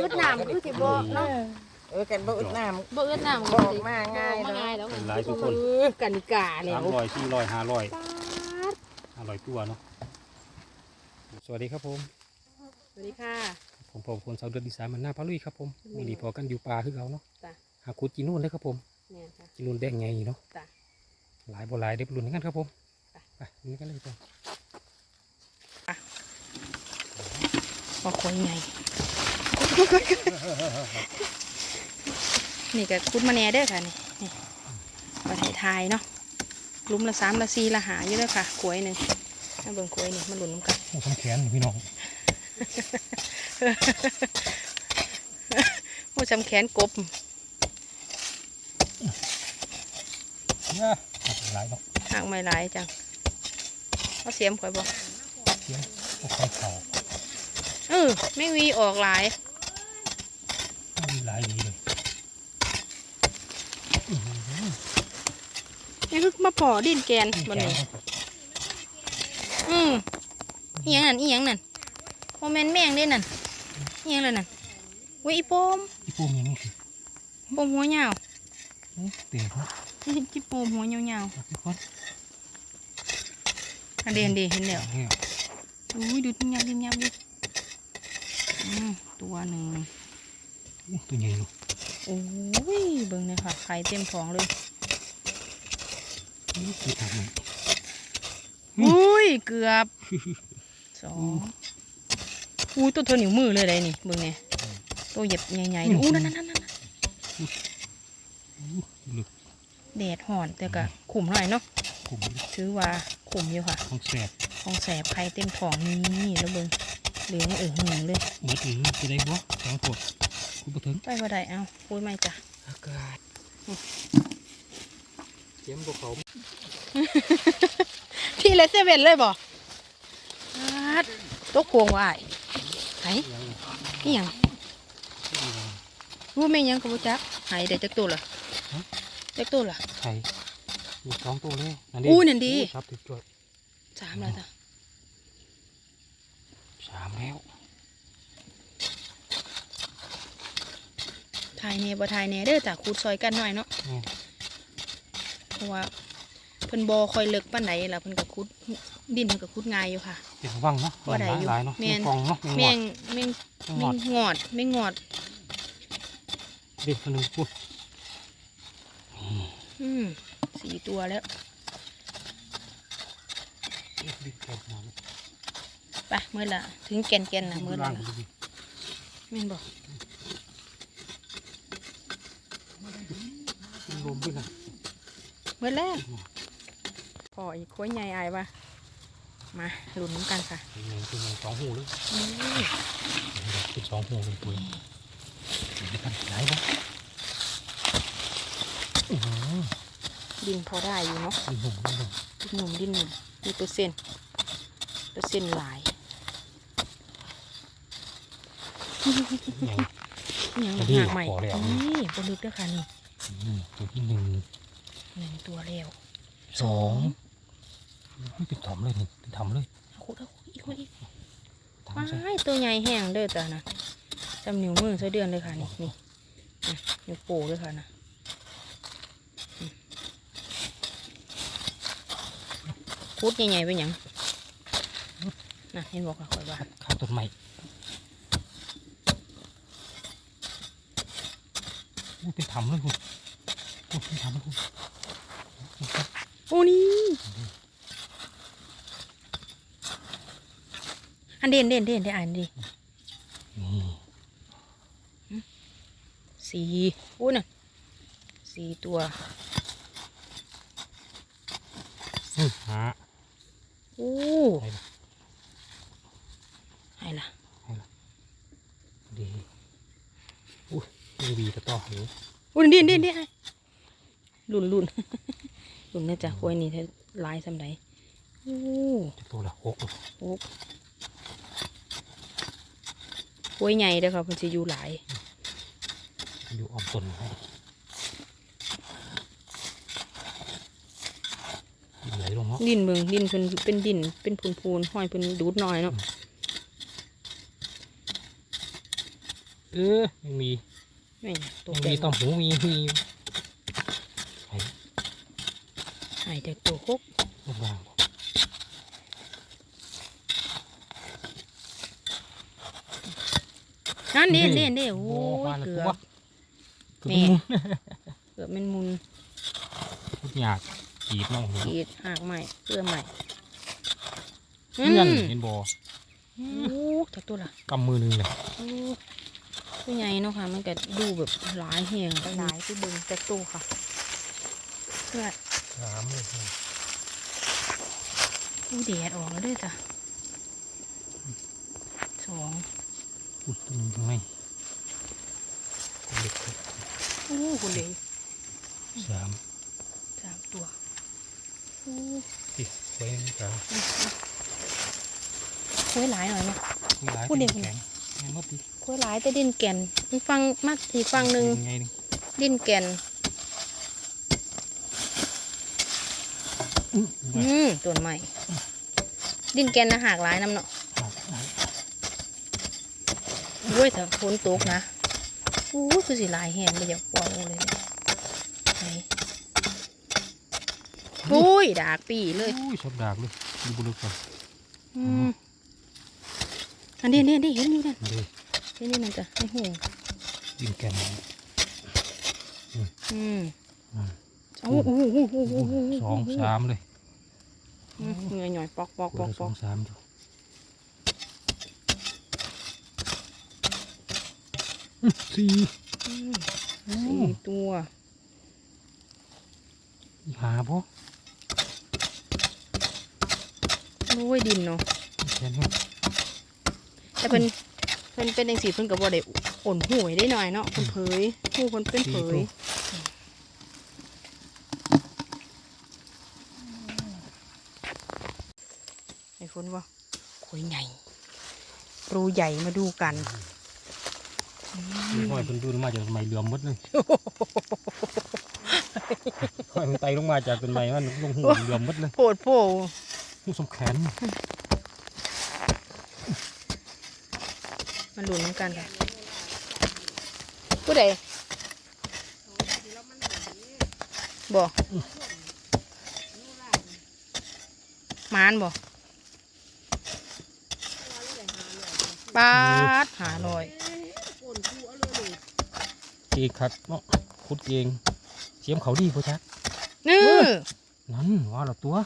อึดน้ำคือสิบ่เนาะเออกันบ่อึดน้บ่อึดน้ำบอกมาง่ายบอกเนอะมาง่ายแล้วเป็นหลายทุกคนเออกันนิกาแล้สามวร้อยสี่ร้อยห้าร้อยป๊าดห้าร้อยตัวเนาะสวัสดีครับผม สวัสดีค่ะ ผมผมคนสาวเดือนดีสานมันหน้าพาลุยครับผมอืมมีดีพอกันอยู่ป่าคือเราเนาะจ้ะหาคุดจีนู่นเลยครับผมแม่นค่ะจีนู่นแดงไงเนาะจ้ะหลายบ่หลายได้ปลุ่นกันครับผมจ้ะไปนี่กันเลยจ้ะบ่คอยใหญ่ นี่ก็คุดมาแหน่เด้อค่ะ นี่นี่ประเทศไทยเนาะลุมละสามละสี่ละหาอยู่เด้อค่ะกล้วยหนึ่งถ้าเบิ่งกล้วยนี่มันหลุนน้ำกันโอ้ทำแขนนี่พี่น้องผู้จำแขนกบเนี่ยหลายเนาะหางไม่หลายจังเอาเสียมข่อยบอกเสียงพวกไข่เขาเออไม่วีออกหลายมี หลายดีเลยอื้อหือนี่คือมาปอดินแกนบนนี้อืมอีหยังนั่นอีหยังนั่นโมเมนแมงเด้นั่นอีหยังเลยนั่นเว้ยอีโปมอีปูมีนี่คือโปมหัวยาวอื้อเตะเขานี่จิโปมหัวยาวเอาไปคนๆอันเดนเดเห็นแล้วเนี่ยอุ้ยดูทิ้งยำทิ้งยำดิอืมตัวหนึ่งอู้ ตัวใหญ่เนาะโอ้ยเบิ่งเลยค่ะไข่เต็มท้องเลยอู้คือทำมันอุ้ยเกือบสองอุ้ยตัวเธอหนิวมือเลยเลยนี่เบิ่งเนี่ยตัวเหย็บใหญ่ๆนี่อู้นั่นนั่นนั่นนั่นอู้ลึกแดดห่อนแต่ก็ขุมหน่อยเนาะขุมถือว่าขุมอยู่ค่ะ ของแสบของแสบไข่เต็มท้องนี่แล้วเบิ่ง เหลืองเออหงเลยเบิดหรือจะได้บ่สองขวดคุณบ่ถึงไปบ่ได้เอาปุ้ยไม่จ้ะอากาศเจียมบ่เขาพี่เลยเซเว่นเลยบ่อาดตกโกงว่ายไหนี่ยังรู้ไหมยังกับจักหายได้จักตัวละจักตัวละไข่มีสองตัวเลยอู้นั่นดีครับติดจวดสามแล้วจ้ะามแล้วถ่ายเน่บ่ถ่ายเน่เด้อจ้ะคูดซอยกันหน่อยเนาะนี่เพราะว่าเพิ่นบ่ค่อยเลิกปานใดล่ะเพิ่นก็คุดดินเพิ่นก็คุดง่ายอยู่ค่ะเป็นว่างเนาะบ่ได้อยู่หลายๆเนาะแม่นกองเนาะแมแม่งงแมงแมงแมงอดงงอดแมงงอดเด็กคนหนึงพูดอืมสี่ตัวแล้ว ดิแก่มา ไปเมื่อละถึงแกนแกนๆนะเมื่อละล่างดูดิแม่นบอกเป็นลมด้วยนะเมื่อแล้วพออีกค้อยใหญ่อายปะมาลุ้นน้ำกันค่ะเป็นไงเป็นไงสองหูเลยอืมเป็นสองหูเลยตัวเป็นกันหลายบ่อื้อหือดินพอได้อยู่เนาะดินหนุ่มดินหนุ่มดินหนุ่มดินหนุ่มมีเปอร์เซ็นต์เปอร์เซ็นต์หลาย ใหญ่ นี่ ยังอันนี้หากใหม่พอแล้วนี่บนลึกเด้อค่ะนี่อืมตัวที่หนึ่งหนึ่งตัวแล้วสองนี่เป็นถอมเลยนี่เป็นถอมเลยขุดเอาขุดอีกขุดอีกถอมว้าใช่ยตัวใหญ่แห้งเด้อจ้ะนะจำนิ้วมือใส่เดือนเลยค่ะนี่นี่อะนิ้วโป้เลยค่ะนะอืมขุดใหญ่ๆเป็นหยังน่ะเห็นบอกค่ะคอยว่าข้าวต้นไม้ เป็นถอมเลยคุณอู้เป็นถอมเลยคุณโอ้นี่อันเด่นเด่นเด่นได้อ่านดินี่สี่อู้น่ะสี่ตัวอื้อหาอู้ไปละ ให้ละ ดี อู้ยวีกระต่อหูอู้เด่นด่นด่นให้ลุ่นลุนลุ่นนะจ๊ะควยนี่ถ้าลายสำไดอู้จะตัวละหกโอ้ควยใหญ่เด้อค่ะเพิ่นสิอยู่หลาย อยู่ออมต้นให้นไหลลงเนาะดินเบิ่งดินเพิ่นเป็นดินเป็นพูนๆห้อยเพิ่นดูดหน่อยเนาะเออไม่มี นี่ตัวไม่แก่มีต้มหูมีมีไอ้หายจากตัวคุกลูกวางบ่นั่นเด่นเด่นเด่นโอ้ว่ายแล้วเกืตัอวบเกือบแม่มุนเกือบเป็นมุนพูดยากจีบน้องหูขีดหักใหม่เพื่อใหม่เพื่อนมเห็นบ่โอ้จากตัวละกำมือหนึงเลยโอ้ ตัวใหญ่เนาะค่ะ มันก็ดูแบบหลายแหงหลายที่เบึงจากตัวค่ะเพื่อสามเลยดูแดดออกแล้วเด้วยจ้ะสองอุดตัวหนึงตรงไหนเด็กโอ้คนเดียวสามสามตัวโอ้ติดไว้ในกลางคุยหลายหน่อยเนาะมีหลายพูดเด็กแข็ง แข็งหมดดิคุยหลายแต่ดินแก่นมันฟังมาทีฟังหนึ่งไงหนึงดินแก่นอื้ออืมต้นใหม่ ดินแก่นนะหากหลายน้ำเนาะเอาเอาโอ้ยแต่ฝนตกนะโอ้ยคือสิหลายแหงไม่อยากปล่อยเลยเนี่ยไหนโอ้ยดากปีเลยอุ้ยชอบดากเลยดูบุรุษก่อนอืม อันนี้เนี่ยได้เห็นอยู่นั่นเลยเห็นอยู่นั่นจ้ะไอ้หูดินแกนอืมอืมโอ้โหโอ้โหโอ้โหโอ้โหสองสามเลยอืมเหงื่อหน่อยปอกปอกปตัวอกละปสออกงสามอยู่อื้อสี่อืมสี่ตัวหาบ่โอ้ยดินเนาะ แค่นี้แต่เพิ่นเพิ่นเป็นจังสีเพิ่นก็บ่ได้อ่อนหวยได้หน่อยเนาะเพิ่นเผยหูเพิ่นเป็นเผยไอ้ฝนว่าคุยใหญ่รูใหญ่มาดูกันห้อยเป็นดูนมาจากต้นไม้เหลือมหมดเลยห้อยมันไตลงมาจากต้นไม้มันลงหูเหลือมหมดเลยโพดโพหูสมแขน มันหลุนเหมือนกันค่ะผู้ใดบอกมานบอกปาดหาลอยเองคัดเนาะขุดเองเสียมเขาดีพ่อชักนี่นั่นว่าเราตัว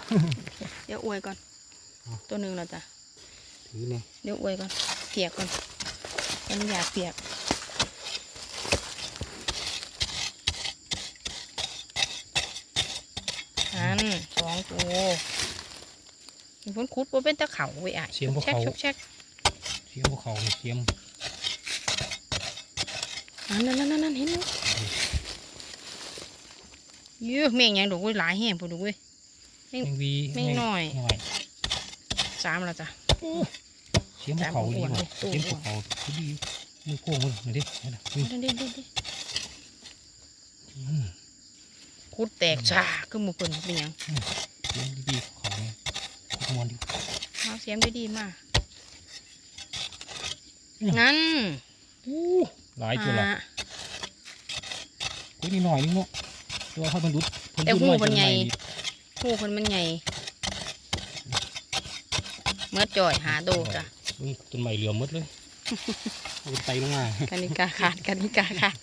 เดี๋ยวอวยก่อน ตัวหนึ่งแล้วจ้ะถือเนี่ยเดี๋ยวอวยก่อนเปียกก่อน อันนี้อยากเปียกอันสองตัวมีคนคุดว่าเป็นตะเขาไว้อะเสียมพวกแช็กเขาชกแช็กเสียมพวกเขาเสียมอันนั่นนั่นนั่นเห็นอยู่เยอะแม่งยังดูกเว้ยหลายแห่งพอดูกเว้ยแมงวีแม่งน้อยหน่อยสามแล้วจ้ะเสียมพวกเขาดีตามกอ้วนว่าเลยตัวเสียมพวกเขาคือดีมือโค้งมือมาดินี่นะอืมเด่นเด่นเด่นเด่นอืมคุดแตกชาคือหมูเปิ่นเป็นหยังเสียมดีๆของเขาเนี่ยขุดมวนดีเอาเสียมดีๆมานั่นอู้หลายตัวละอ่าคุยนิดหน่อยนึงเนาะตัวเขาเป็นดุดเพิ่แต่หูดุดมันใหญ่จนหูคนมันใหญ่เมื่อจ่อยหาโดจ้ะ ใหม่ต้นใหม่เหลือมหมดเลยเอาเป็นไตลงมากานิกาขาดกานิกาขาด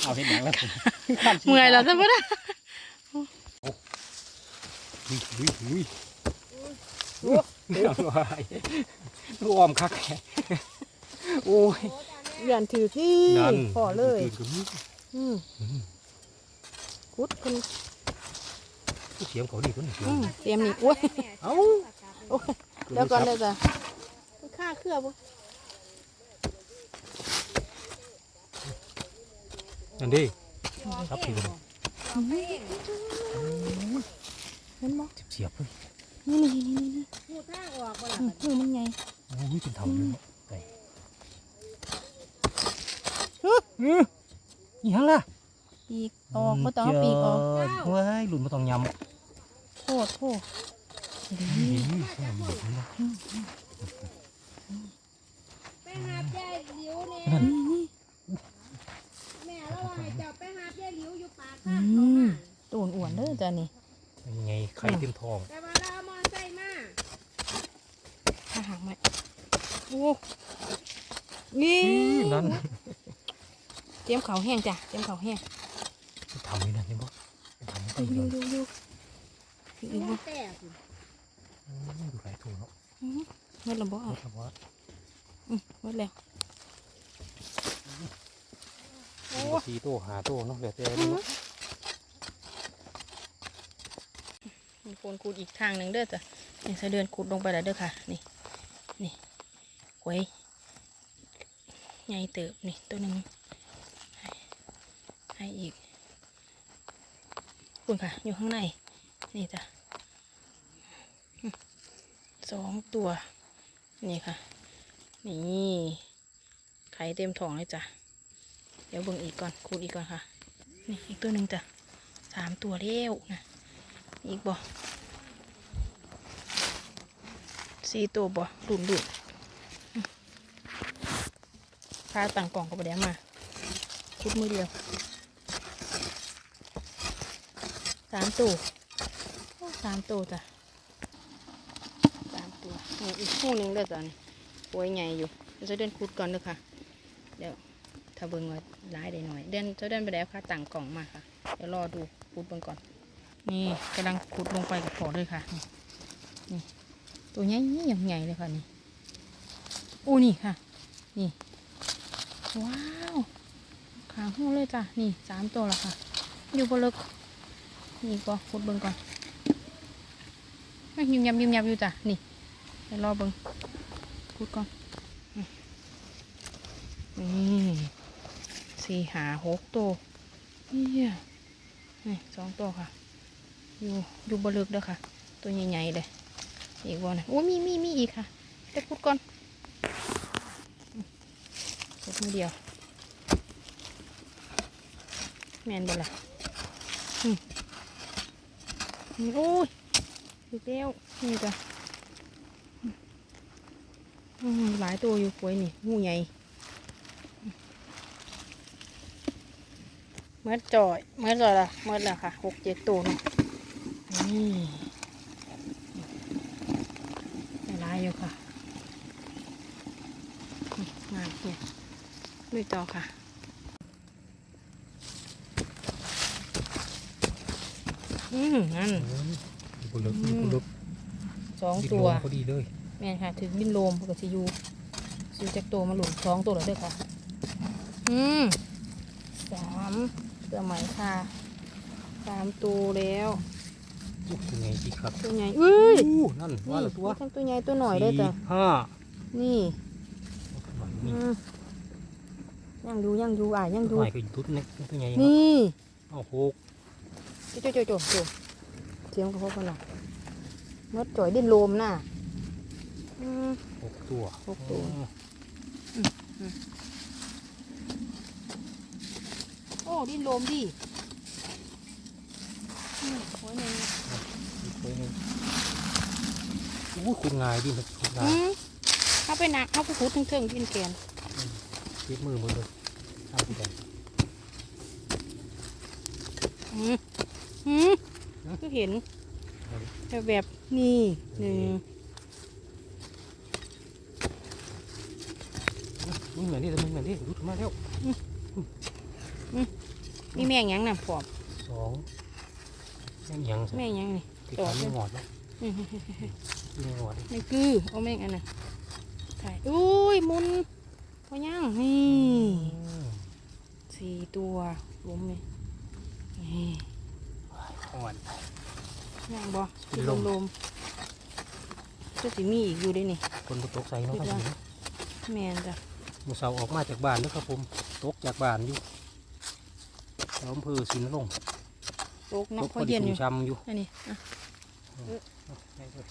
เอาเห็ดหนังแล้วเมื่อยแล้วจ้ะพ่อนะลุยลุยลุยเรื่องอะไรรวมคักแค่โอ้ยยันถือที่นั่นพอเลยตื่นกับมืออืมคุดคนเสียงเขาดีคนนี้อืมเตรียมนี่อุ้ยเอ้า เดี๋ยวก่อนเลยจ้ะค่าเครือบ่นั่นดิครับพี่คนเห็นบ่เสียบเลยนี่นี่นี่นี่หูหูมันใหญ่โอ้ยเป็นเท่าเลยเนาะไก่ยังล่ะปีกออกบ่ต้องเอาปีกออกเฮ้ยหลุนมาต้องยำโคตรโคตร นี่แค่หลุดนะหาแย่หลิวเนี่ยนั่นแม่แล้วว่าให้เจ้าไปหาแย่หลิวอยู่ปากอืข้างเขามมาตัวอ้วนๆเด้อจ้ะนี่ยังไงไข่เต็มทองแต่ว่าเราเอามอไซค์มาถ้าหางไหมโอ้นี่นั่นเตรียมเขาวแห้งจ้ะเตรียมเขาวแห้งทำนี่นะนี่บ่ทำไปดูเลดูยดูดูอีกมับ่นแตกอยู่ ดูหลายถุงเนาะอืมเมื่อลำบ่เอาอะครับว่าอืมเมื่อแล้วโอ้สี่โตหาโตเนาะแล้วแต่นี่เนาะมีคนขูดอีกทางหนึ่งเด้อจ้ะนี่สะเดือนขูดลงไปแล้วเด้อค่ะ นี่ นี่หวยใหญ่เติบนี่ตัวหนึ่งให้ให้อีกคุณค่ะ อยู่ข้างใน นี่จ้ะอืม สองตัว นี่ค่ะ นี่ไข่เต็มท้องเลยจ้ะ เดี๋ยวเบิ่งอีกก่อนขูดอีกก่อนค่ะ นี่อีกตัวหนึ่งจ้ะสามตัวเร็วนะ อีกบ่สี่ตัวบ่ดุนดุนพาต่างกล่องก็ไปเดี๋ยวมาคุดมือเดียวสามตัวสามตัวจ้ะ อีกคู่หนึ่งเด้อจ้ะนี่ป่วยใหญ่อยู่จะเดินคุดก่อนเด้อค่ะ เดี๋ยวถ้าเบิ่งว่าร้ายได้หน่อย เดินจะเดินไปแล้วค่ะต่างกล่องมาค่ะ เดี๋ยวรอดูคุดเบิ่งก่อน นี่กำลังขุดลงไปกับพอด้วยค่ะ นี่ตัวใหญ่อย่งใหญ่เลยค่ะนี่โอ้นี่ค่ะ นี่ ว้าวขางหูเลยจ้ะ นี่สามตัวแล้วค่ะ อยู่บนเลิกนี่ก็ขุดเบิ้งก่อนไม่ยิมยำยิมยำอยู่จ้ะ นี่ เดี๋ยวรอเบิงขุดก่อนอืมนี่สี่หาหกตัวนี่นี่สองตัวค่ะ อยู่อยู่บลึกเด้อค่ะ ตัวใหญ่ๆเลยอีกวันนะโอ้มีมีมีอีกค่ะไปพูดก่อนอืมกดมือเดียว แมนบ่ล่ะอืมอืมโอ้ยอีกแล้วนี่จ้ะ หลายตัวอยู่ป่วยนี่งูใหญ่อืมเมื่อจ่อยเมื่อจ่อยละเมื่อละค่ะหกเจ็ดตัวเนาะนี่ได้หลายอยู่ค่ะนี่งานเนี่ยลุยต่อค่ะอืมนั่นบุลึกบุลึกสองดินตัวลงพอดีเลย แม่นค่ะถึงบินโลมปกติยูซิวจากตัวมาหลุดสองตัวแล้วเด้วยค่ะ อืมสามเสื้อไหมค่ะสามตัวแล้วอู้ตัวไงจีครับตัวใหญ่เอ้ยอู้นั่นว่าละตัวนี่ทั้งตัวใหญ่ตัวหน่อยเลยจ้ะสี่ห้านี่นี่อืมยังดูยังดูอะยังดูหน่อยก็อยู่ตุ๊ดนี่ตัวไงนี่เอาหกโจโจโจโจโจเสียงกระเพาะกันหน่อยมดจ่อยดิ้นโลมน่ะอืม หกตัวหกตัวโอ้ดิ้นโลมดิอืมหัวหนึ่งอีกตัวหนึงอู้คุณงายดิมันคุณงาอืยมเอาไปหนักเอาไปขุดถึงเทิงๆดิ้นแกนเก็บมือหมดเลยเอาไปก่อนอืมอืมก็เห็นแบบแบบนี่หนึ่ง มึงเหมือนนี่แต่มึงเหมือนนี่รุดมาแล้วนี่แม่งหยังน่ะปอบสองแม่งยังสิแม่งหยังนี่ติดตามไม่หอดแล้วอืมไม่หอดไม่คือเอาแม่งอันน่ะถ่ายอุ้ยมุนพอยังนี่อืมสี่ตัวล้มเลยนี่หอดแม่งบ่เป็นที่ลลมมลมๆก็สิมีอีกอยู่ได้นี่คนบ่ตกใส่เนาะครับผมแม่นจ้ะ มือเสาออกมาจากบ้านเด้อครับผมตกจากบ้านอยู่ล้อมพือสินลงตกตเนาะกพพออดีเย็นอชุ่ยู่มช้ำอยู่อันนี้อะได้เลย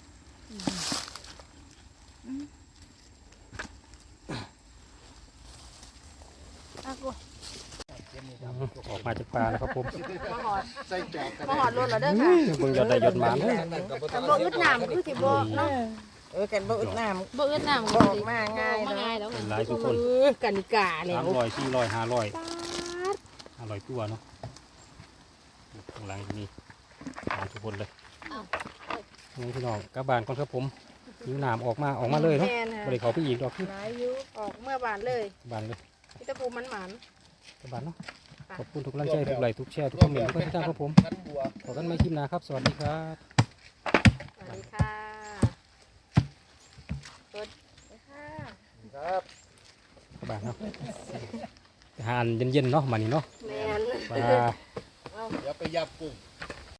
ออกมาจากป่าแล้วครับผมมาหอดมาหอดรถแล้วเด้อค่ะเบิ่งยอดได้ยอดหมานเลยแต่บ่อึดน้ำคือสิบ่เนาะ เออกันบ่อึดน้บ่เอิ้นน้ำำบอกมาง่ายบ่เนาะง่ายแล้วเป็นหลายทุกคน เออกันนิกาแล้สามวร้อยสี่ร้อยห้าร้อยปาดห้าร้อยตัวเนาะข้างหลังนี่หลายทุกคนเลยนี่พี่น้องกลับบ้านก่อนครับผมยิวน้ำออกมาออกมาเลยเนาะแม่นไม่ได้เขาไปอีกดอกที่หลายอยู่ออกเมื่อบานเลยบ้านเลยพี่ตะปูมันหมัน กลับบ้านเนาะค่ะขอบคุณทุกกำลังใจทุกไลค์ทุกแชร์ทุกคอมเมนต์ทุกการติดตามครับผม ขอกันไม่คลิปหน้าครับ สวัสดีครับ สวัสดีค่ะ ค่ะ กลับบ้า นเนาะอาหารเย็นๆเนาะมานี่เนาะแม่นปลา เดี๋ยวไปยับกุ้ง